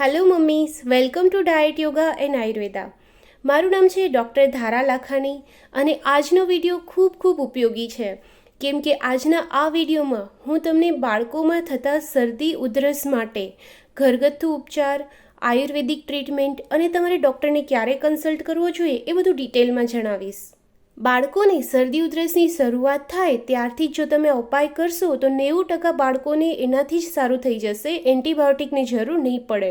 Hello mummies welcome to diet yoga and Ayurveda મારું નામ છે ડૉક્ટર ધારા લાખાણી અને આજનો વીડિયો ખૂબ ખૂબ ઉપયોગી છે. કેમ કે આજના આ વિડીયોમાં હું તમને બાળકોમાં થતા શરદી, ઉધરસ માટે ઘરગથ્થુ ઉપચાર, આયુર્વેદિક ટ્રીટમેન્ટ અને તમારે ડૉક્ટરને ક્યારે કન્સલ્ટ કરવો જોઈએ એ બધું ડિટેલમાં જણાવીશ. બાળકોને શરદી ઉધરસની શરૂઆત થાય ત્યારથી જ તમે ઉપાય કરશો, તો નેવું ટકા બાળકોને એનાથી જ સારું થઈ જશે. એન્ટીબાયોટિકની જરૂર નહીં પડે.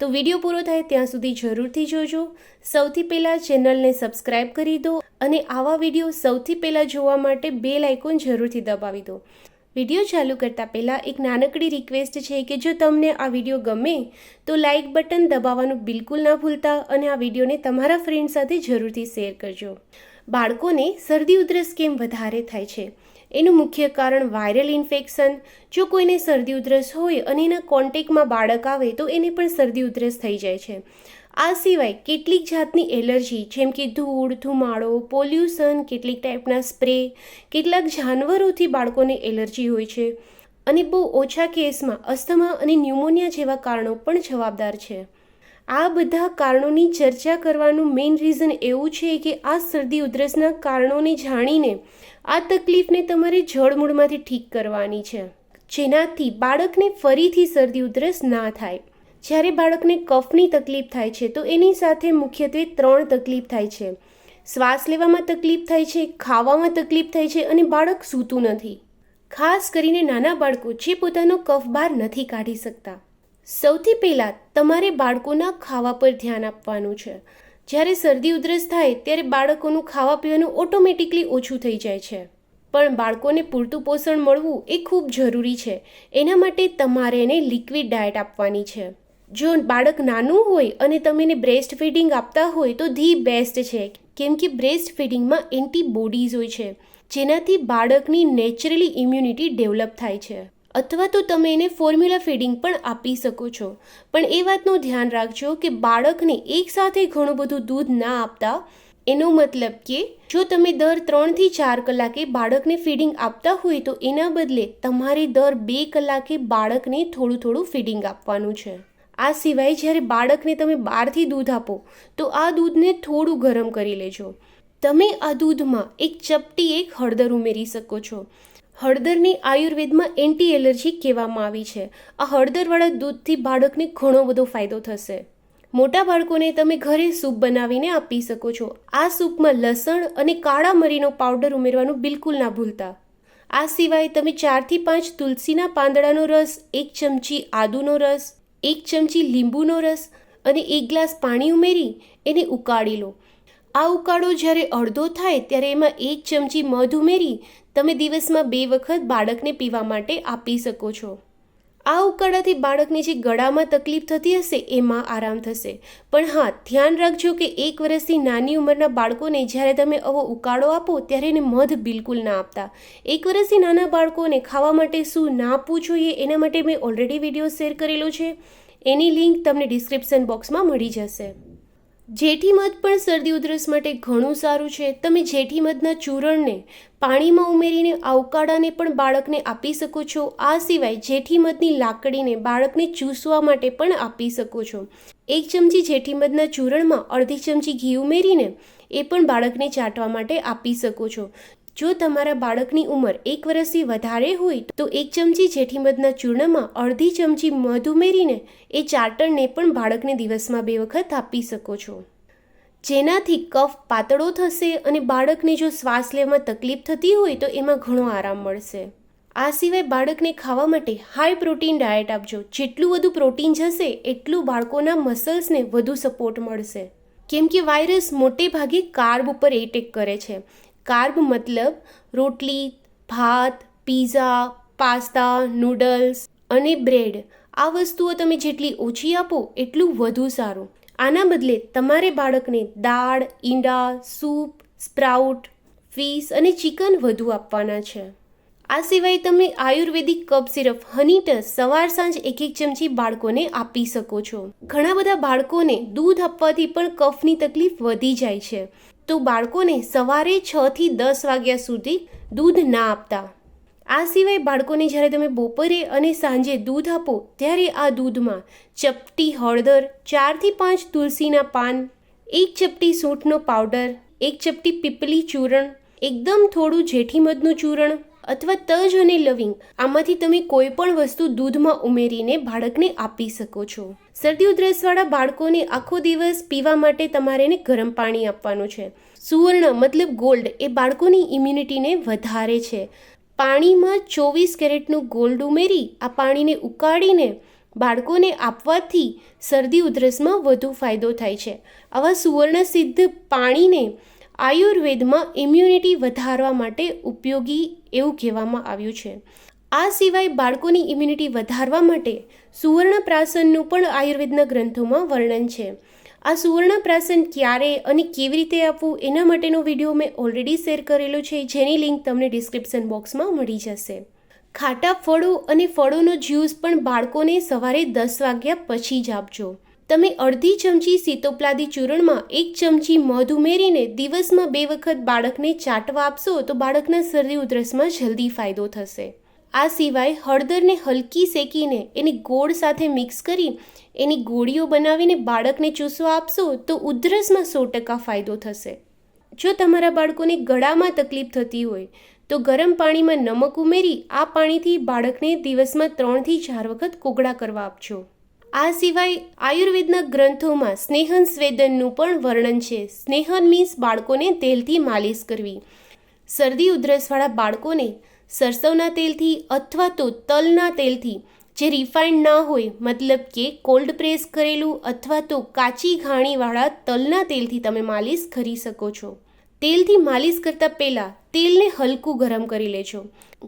તો વીડિયો પૂરો થાય ત્યાં સુધી જરૂરથી જોજો. સૌથી પહેલાં ચેનલને સબસ્ક્રાઇબ કરી દો અને આવા વીડિયો સૌથી પહેલાં જોવા માટે બેલ આઇકોન જરૂરથી દબાવી દો. વીડિયો ચાલુ કરતાં પહેલાં એક નાનકડી રિક્વેસ્ટ છે કે જો તમને આ વીડિયો ગમે, તો લાઇક બટન દબાવવાનું બિલકુલ ના ભૂલતા અને આ વિડીયોને તમારા ફ્રેન્ડ સાથે જરૂરથી શેર કરજો. બાળકોને શરદી ઉધરસ કેમ વધારે થાય છે? એનું મુખ્ય કારણ વાયરલ ઇન્ફેક્શન. જો કોઈને શરદી ઉધરસ હોય અને એના કોન્ટેકમાં બાળક આવે, તો એને પણ શરદી ઉધરસ થઈ જાય છે. આ સિવાય કેટલીક જાતની એલર્જી, જેમ કે ધૂળ, ધુમાડો, પોલ્યુશન, કેટલીક ટાઈપના સ્પ્રે, કેટલાક જાનવરોથી બાળકોને એલર્જી હોય છે. અને બહુ ઓછા કેસમાં અસ્થમા અને ન્યુમોનિયા જેવા કારણો પણ જવાબદાર છે. આ બધા કારણોની ચર્ચા કરવાનું મેઇન રીઝન એવું છે કે આ શરદી ઉધરસના કારણોને જાણીને આ તકલીફને તમારે જળમૂળમાંથી ઠીક કરવાની છે. જેનાથી બાળકને ફરીથી શરદી ઉધરસ ના થાય. જ્યારે બાળકને કફની તકલીફ થાય છે, તો એની સાથે મુખ્યત્વે ત્રણ તકલીફ થાય છે. શ્વાસ લેવામાં તકલીફ થાય છે, ખાવામાં તકલીફ થાય છે અને બાળક સૂતું નથી. ખાસ કરીને નાના બાળકો જે પોતાનો કફ બહાર નથી કાઢી શકતા. સૌથી પહેલાં તમારે બાળકોના ખાવા પર ધ્યાન આપવાનું છે. જ્યારે શરદી ઉધરસ થાય ત્યારે બાળકોનું ખાવા પીવાનું ઓટોમેટિકલી ઓછું થઈ જાય છે. પણ બાળકોને પૂરતું પોષણ મળવું એ ખૂબ જરૂરી છે. એના માટે તમારે એને લિક્વિડ ડાયટ આપવાની છે. જો બાળક નાનું હોય અને તમે એને બ્રેસ્ટ ફીડિંગ આપતા હોય તો ધી બેસ્ટ છે. કેમ કે બ્રેસ્ટ ફીડિંગમાં એન્ટીબોડીઝ હોય છે, જેનાથી બાળકની નેચરલી ઇમ્યુનિટી ડેવલપ થાય છે. અથવા તો તમે એને ફોર્મ્યુલા ફીડિંગ પણ આપી શકો છો. પણ એ વાતનું ધ્યાન રાખજો કે બાળકને એકસાથે ઘણું બધું દૂધ ના આપતા, એનો મતલબ કે જો તમે દર ત્રણથી ચાર કલાકે બાળકને ફીડિંગ આપતા હોય તો એના બદલે તમારે દર બે કલાકે બાળકને થોડું થોડું ફીડિંગ આપવાનું છે. આ સિવાય જ્યારે બાળકને તમે બહારથી દૂધ આપો, તો આ દૂધને થોડું ગરમ કરી લેજો. તમે આ દૂધમાં એક ચપટી એક હળદર ઉમેરી શકો છો. હળદરની આયુર્વેદમાં એન્ટી એલર્જી કહેવામાં આવી છે. આ હળદરવાળા દૂધથી બાળકને ઘણો બધો ફાયદો થશે. મોટા બાળકોને તમે ઘરે સૂપ બનાવીને આપી શકો છો. આ સૂપમાં લસણ અને કાળા મરીનો પાવડર ઉમેરવાનું બિલકુલ ના ભૂલતા. આ સિવાય તમે ચારથી પાંચ તુલસીના પાંદડાનો રસ, એક ચમચી આદુનો રસ, એક ચમચી લીંબુનો રસ અને એક ગ્લાસ પાણી ઉમેરી એને ઉકાળી લો. આ ઉકાળો જ્યારે અડધો થાય ત્યારે એમાં એક ચમચી મધ ઉમેરી તમે દિવસમાં બે વખત બાળકને પીવા માટે આપી શકો છો. આ ઉકાળાથી બાળકની જે ગળામાં તકલીફ થતી હશે એમાં આરામ થશે. પણ હા, ધ્યાન રાખજો કે એક વર્ષથી નાની ઉંમરના બાળકોને જ્યારે તમે આવો ઉકાળો આપો ત્યારે એને મધ બિલકુલ ના આપતા. એક વર્ષથી નાના બાળકોને ખાવા માટે શું ના આપવું જોઈએ એના માટે મેં ઓલરેડી વીડિયો શેર કરેલો છે. એની લિંક તમને ડિસ્ક્રિપ્શન બોક્સમાં મળી જશે. જેઠી મધ પણ શરદી ઉધરસ માટે ઘણું સારું છે. તમે જેઠી મધના ચૂરણને પાણીમાં ઉમેરીને આ પણ બાળકને આપી શકો છો. આ સિવાય જેઠી મધની લાકડીને બાળકને ચૂસવા માટે પણ આપી શકો છો. એક ચમચી જેઠી મધના ચૂરણમાં અડધી ચમચી ઘી ઉમેરીને એ પણ બાળકને ચાટવા માટે આપી શકો છો. જો તમારા બાળકની ઉંમર એક વર્ષથી વધારે હોય તો એક ચમચી જેઠી મધના ચૂર્ણમાં અડધી ચમચી મધ ઉમેરીને એ ચાર્ટરને પણ બાળકને દિવસમાં બે વખત આપી શકો છો. જેનાથી કફ પાતળો થશે અને બાળકને જો શ્વાસ લેવામાં તકલીફ થતી હોય તો એમાં ઘણો આરામ મળશે. આ સિવાય બાળકને ખાવા માટે હાઈ પ્રોટીન ડાયટ આપજો. જેટલું વધુ પ્રોટીન જશે, એટલું બાળકોના મસલ્સને વધુ સપોર્ટ મળશે. કેમ કે વાયરસ મોટે ભાગે કાર્બ ઉપર એટેક કરે છે. કાર્બ મતલબ રોટલી ભાત પીઝા પાસ્તા નૂડલ્સ અને બ્રેડ આ વસ્તુઓ તમે જેટલી ઓછી આપો, એટલું વધુ સારું. આના બદલે તમારે બાળકને દાળ, ઈંડા, સૂપ, સ્પ્રાઉટ ફીસ અને ચિકન વધુ આપવાના છે. આ સિવાય તમે આયુર્વેદિક કપ સિરપ હનીટસ સવાર સાંજ એક એક ચમચી બાળકોને આપી શકો છો. ઘણા બધા બાળકોને દૂધ આપવાથી પણ કફની તકલીફ વધી જાય છે. તો બાળકોને સવારે છથી દસ વાગ્યા સુધી દૂધ ના આપતા. આ સિવાય બાળકોને જ્યારે તમે બપોરે અને સાંજે દૂધ આપો, ત્યારે આ દૂધમાં ચપટી હળદર ચારથી પાંચ તુલસીના પાન, એક ચપટી સૂંઠનો પાવડર, એક ચપટી પીપલી ચૂરણ, એકદમ થોડું જેઠી મધનું ચૂરણ અથવા તજ અને લવિંગ. આમાંથી તમે કોઈ પણ વસ્તુ દૂધમાં ઉમેરીને બાળકને આપી શકો છો. શરદી ઉધરસવાળા બાળકોને આખો દિવસ પીવા માટે તમારે એને ગરમ પાણી આપવાનું છે. સુવર્ણ મતલબ ગોલ્ડ એ બાળકોની ઇમ્યુનિટીને વધારે છે. પાણીમાં ચોવીસ કેરેટનું ગોલ્ડ ઉમેરી આ પાણીને ઉકાળીને બાળકોને આપવાથી શરદી ઉધરસમાં વધુ ફાયદો થાય છે. આવા સુવર્ણ સિદ્ધ પાણીને આયુર્વેદમાં ઇમ્યુનિટી વધારવા માટે ઉપયોગી એવું કહેવામાં આવ્યું છે. આ સિવાય બાળકોની ઇમ્યુનિટી વધારવા માટે સુવર્ણપ્રાશનનું પણ આયુર્વેદના ગ્રંથોમાં વર્ણન છે. આ સુવર્ણપ્રાશન ક્યારે અને કેવી રીતે આપવું એના માટેનો વીડિયો મેં ઓલરેડી શેર કરેલો છે, જેની લિંક તમને ડિસ્ક્રિપ્શન બોક્સમાં મળી જશે. ખાટા ફળો અને ફળોનો જ્યુસ પણ બાળકોને સવારે દસ વાગ્યા પછી જ આપજો. તમે અડધી ચમચી સીતોપલાદી ચૂરણમાં એક ચમચી મધ ઉમેરીને દિવસમાં બે વખત બાળકને ચાટવા આપશો તો બાળકના શરદી ઉધરસમાં જલ્દી ફાયદો થશે. આ સિવાય હળદરને હલકી શેકીને એની ગોળ સાથે મિક્સ કરી એની ગોળીઓ બનાવીને બાળકને ચૂસવા આપશો તો ઉધરસમાં સો ટકા ફાયદો થશે. જો તમારા બાળકોને ગળામાં તકલીફ થતી હોય, તો ગરમ પાણીમાં નમક ઉમેરી આ પાણીથી બાળકને દિવસમાં ત્રણથી ચાર વખત કોગળા કરવા આપજો. આ સિવાય આયુર્વેદના ગ્રંથોમાં સ્નેહન સ્વેદનનું પણ વર્ણન છે. સ્નેહન મીન્સ બાળકોને તેલથી માલિશ કરવી. શરદી ઉધરસવાળા બાળકોને સરસવના તેલથી અથવા તો તલના તેલથી, જે રિફાઇન્ડ ના હોય, મતલબ કે કોલ્ડ પ્રેસ કરેલું અથવા તો કાચી ઘાણીવાળા તલના તેલથી તમે માલિશ કરી શકો છો. તેલથી માલિશ કરતાં પહેલાં તેલને હલકું ગરમ કરી લેજો.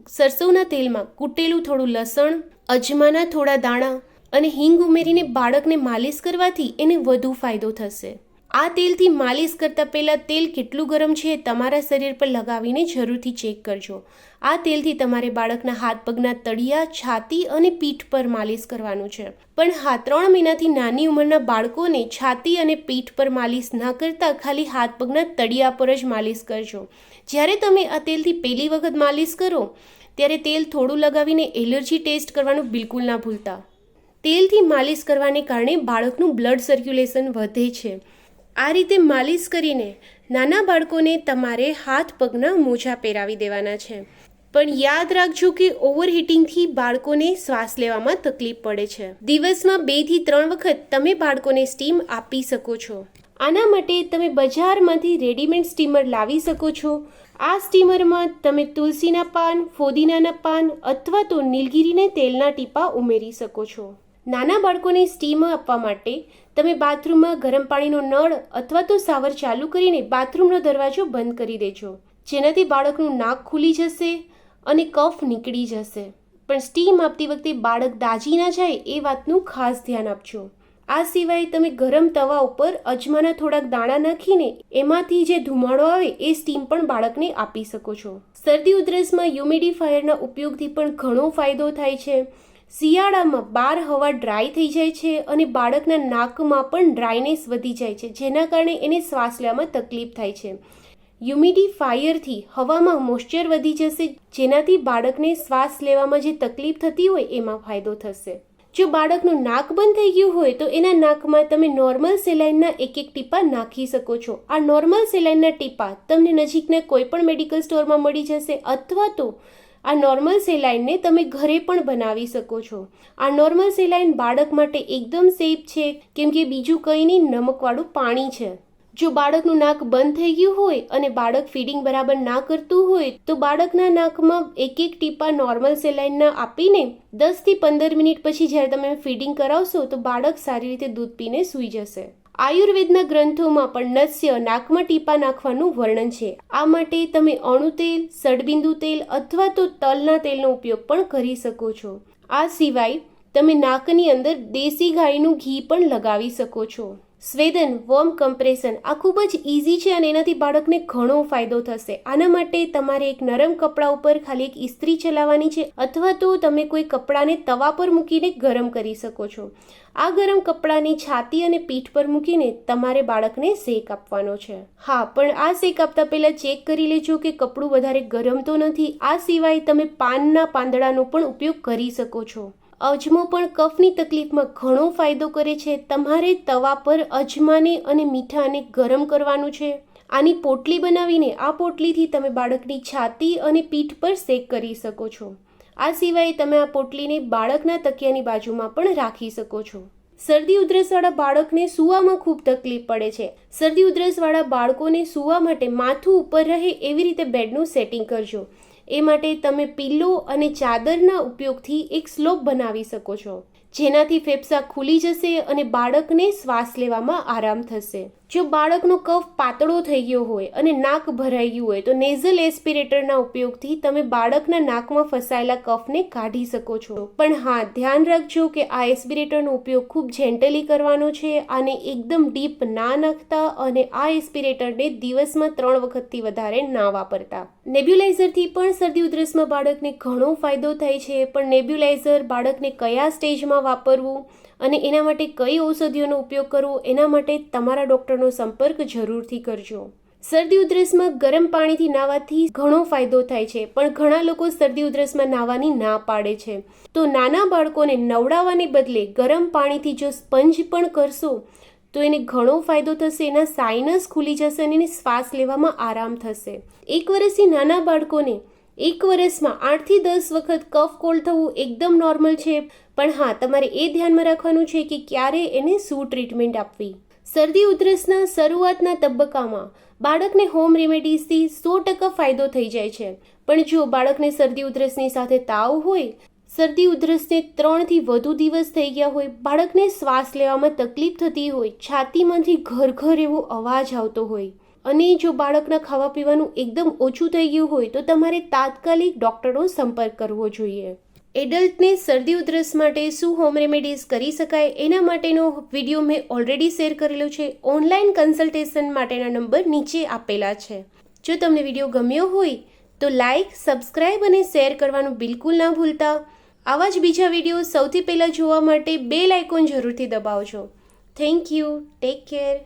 સરસવના તેલમાં કૂટેલું થોડું લસણ, અજમાના થોડા દાણા અને હિંગ ઉમેરીને બાળકને માલિશ કરવાથી એને વધુ ફાયદો થશે. આ તેલથી માલિશ કરતાં પહેલાં તેલ કેટલું ગરમ છે તમારા શરીર પર લગાવીને જરૂરથી ચેક કરજો. આ તેલથી તમારે બાળકના હાથ પગના તળિયા, છાતી અને પીઠ પર માલિશ કરવાનું છે. પણ હા, ત્રણ મહિનાથી નાની ઉંમરના બાળકોને છાતી અને પીઠ પર માલિશ ના કરતાં ખાલી હાથ પગના તળિયા પર જ માલિશ કરજો. જ્યારે તમે આ તેલથી પહેલી વખત માલિશ કરો, ત્યારે તેલ થોડું લગાવીને એલર્જી ટેસ્ટ કરવાનું બિલકુલ ના ભૂલતા. તેલથી માલિશ કરવાને કારણે બાળકનું બ્લડ સર્ક્યુલેશન વધે છે. આ રીતે માલિશ કરીને નાના બાળકોને તમારે હાથ પગના મોજા પહેરાવી દેવાના છે. પણ યાદ રાખજો કે ઓવરહીટિંગથી બાળકોને શ્વાસ લેવામાં તકલીફ પડે છે. દિવસમાં બેથી ત્રણ વખત તમે બાળકોને સ્ટીમ આપી શકો છો. આના માટે તમે બજારમાંથી રેડીમેડ સ્ટીમર લાવી શકો છો. આ સ્ટીમરમાં તમે તુલસીના પાન, ફોદીનાના પાન અથવા તો નીલગીરીને તેલના ટીપા ઉમેરી શકો છો. નાના બાળકોને સ્ટીમ આપવા માટે તમે બાથરૂમમાં ગરમ પાણીનો નળ અથવા તો સાવર ચાલુ કરીને બાથરૂમનો દરવાજો બંધ કરી દેજો. જેનાથી બાળકનું નાક ખુલી જશે અને કફ નીકળી જશે. પણ સ્ટીમ આપતી વખતે બાળક દાજી ના જાય એ વાતનું ખાસ ધ્યાન આપજો. આ સિવાય તમે ગરમ તવા ઉપર અજમાના થોડાક દાણા નાખીને એમાંથી જે ધુમાડો આવે એ સ્ટીમ પણ બાળકને આપી શકો છો. શરદી ઉધરસમાં હ્યુમિડિફાયરના ઉપયોગથી પણ ઘણો ફાયદો થાય છે. શિયાળામાં બાર હવા ડ્રાય થઈ જાય છે અને બાળકના નાકમાં પણ ડ્રાયનેસ વધી જાય છે, જેના કારણે એને શ્વાસ લેવામાં તકલીફ થાય છે. હ્યુમિડિફાયરથી હવામાં મોઇશ્ચર વધી જશે, જેનાથી બાળકને શ્વાસ લેવામાં જે તકલીફ થતી હોય એમાં ફાયદો થશે. જો બાળકનું નાક બંધ થઈ ગયું હોય તો એના નાકમાં તમે નોર્મલ સેલાઇનના એક એક ટીપા નાખી શકો છો. આ નોર્મલ સેલાઇનના ટીપા તમને નજીકના કોઈ પણ મેડિકલ સ્ટોરમાં મળી જશે અથવા તો આ નોર્મલ સેલાઇનને તમે ઘરે પણ બનાવી શકો છો. આ નોર્મલ સેલાઇન બાળક માટે એકદમ સેફ છે, કેમ કે બીજું કંઈ નહીં, નમકવાળું પાણી છે. જો બાળકનું નાક બંધ થઈ ગયું હોય અને બાળક ફીડિંગ બરાબર ના કરતું હોય, તો બાળકના નાકમાં એક એક ટીપા નોર્મલ સેલાઇનના આપીને દસથી પંદર મિનિટ પછી જ્યારે તમે ફીડિંગ કરાવશો, તો બાળક સારી રીતે દૂધ પીને સૂઈ જશે. આયુર્વેદના ગ્રંથોમાં પણ નસ્ય, નાકમાં ટીપા નાખવાનું વર્ણન છે. આ માટે તમે અણુ તેલ, સડબિંદુ તેલ અથવા તો તલના તેલનો ઉપયોગ પણ કરી શકો છો. આ સિવાય, તમે નાકની અંદર દેશી ગાયનું ઘી પણ લગાવી શકો છો. સ્વેદન, વોર્મ કમ્પ્રેશન આ ખૂબ જ ઇઝી છે અને એનાથી બાળકને ઘણો ફાયદો થશે. આના માટે તમારે એક નરમ કપડા ઉપર ખાલી એક ઇસ્ત્રી ચલાવવાની છે અથવા તો તમે કોઈ કપડાને તવા પર મૂકીને ગરમ કરી શકો છો. આ ગરમ કપડાની છાતી અને પીઠ પર મૂકીને તમારે બાળકને શેક આપવાનો છે. હા, પણ આ શેક આપતા પહેલાં ચેક કરી લેજો કે કપડું વધારે ગરમ તો નથી. આ સિવાય તમે પાનના પાંદડાનો પણ ઉપયોગ કરી શકો છો. અજમો પણ કફની તકલીફમાં ઘણો ફાયદો કરે છે. તમારે તવા પર અજમાને અને મીઠાને ગરમ કરવાનું છે. આની પોટલી બનાવીને આ પોટલીથી તમે બાળકની છાતી અને પીઠ પર શેક કરી શકો છો. આ સિવાય તમે આ પોટલીને બાળકના તકિયાની બાજુમાં પણ રાખી શકો છો. શરદી ઉધરસવાળા બાળકને સૂવામાં ખૂબ તકલીફ પડે છે. શરદી ઉધરસવાળા બાળકોને સૂવા માટે માથું ઉપર રહે એવી રીતે બેડનું સેટિંગ કરજો. એ માટે તમે પિલ્લો અને ચાદરના ઉપયોગથી એક સ્લોપ બનાવી શકો છો. જેનાથી ફેફસા ખુલી જશે અને બાળકને શ્વાસ લેવામાં આરામ થશે. જો બાળકનો કફ પાતળો થઈ ગયો હોય અને નાક ભરાઈ ગયું હોય, તો નેઝલ એસ્પિરેટરના ઉપયોગથી તમે બાળકના નાકમાં ફસાયેલા કફને કાઢી શકો છો. પણ હા, ધ્યાન રાખજો કે આ એસ્પિરેટરનો ઉપયોગ ખૂબ જેન્ટલી કરવાનો છે આને એકદમ ડીપ ના નાખતા અને આ એસ્પિરેટરને દિવસમાં ત્રણ વખતથી વધારે ના વાપરતા. નેબ્યુલાઇઝરથી પણ શરદી ઉધરસમાં બાળકને ઘણો ફાયદો થાય છે, પણ નેબ્યુલાઇઝર બાળકને કયા સ્ટેજમાં વાપરવું? અને એના માટે કઈ ઔષધિઓનો ઉપયોગ કરવો, એના માટે તમારા ડૉક્ટરનો સંપર્ક જરૂરથી કરજો. શરદી ઉધરસમાં ગરમ પાણીથી નાહવાથી ઘણો ફાયદો થાય છે, પણ ઘણા લોકો શરદી ઉધરસમાં નાહવાની ના પાડે છે. તો નાના બાળકોને નવડાવવાને બદલે ગરમ પાણીથી જો સ્પંજ પણ કરશો, તો એને ઘણો ફાયદો થશે, એના સાઇનસ ખુલી જશે અને એને શ્વાસ લેવામાં આરામ થશે. એક વર્ષથી નાના બાળકોને એક વર્ષમાં આઠથી દસ વખત કફ કોલ્ડ થવું એકદમ નોર્મલ છે. પણ હા, તમારે એ ધ્યાનમાં રાખવાનું છે કે ક્યારે એને શું ટ્રીટમેન્ટ આપવી. શરદી ઉધરસના શરૂઆતના તબક્કામાં બાળકને હોમ રેમેડીઝથી સો ટકા ફાયદો થઈ જાય છે. પણ જો બાળકને શરદી ઉધરસની સાથે તાવ હોય, શરદી ઉધરસને ત્રણથી વધુ દિવસ થઈ ગયા હોય, બાળકને શ્વાસ લેવામાં તકલીફ થતી હોય, છાતીમાંથી ઘર ઘર એવો અવાજ આવતો હોય અને જો બાળકના ખાવા પીવાનું એકદમ ઓછું થઈ ગયું હોય, તો તમારે તાત્કાલિક ડૉક્ટરનો સંપર્ક કરવો જોઈએ. એડલ્ટને શરદી ઉધરસ માટે શું હોમ રેમેડીઝ કરી શકાય એના માટેનો વીડિયો મેં ઓલરેડી શેર કરેલો છે. ઓનલાઈન કન્સલ્ટેશન માટેના નંબર નીચે આપેલા છે. જો તમને વીડિયો ગમ્યો હોય, તો લાઈક સબસ્ક્રાઇબ અને શેર કરવાનું બિલકુલ ના ભૂલતા. આવા જ બીજા વીડિયો સૌથી પહેલાં જોવા માટે બે લાઇકોન જરૂરથી દબાવજો. Thank you take care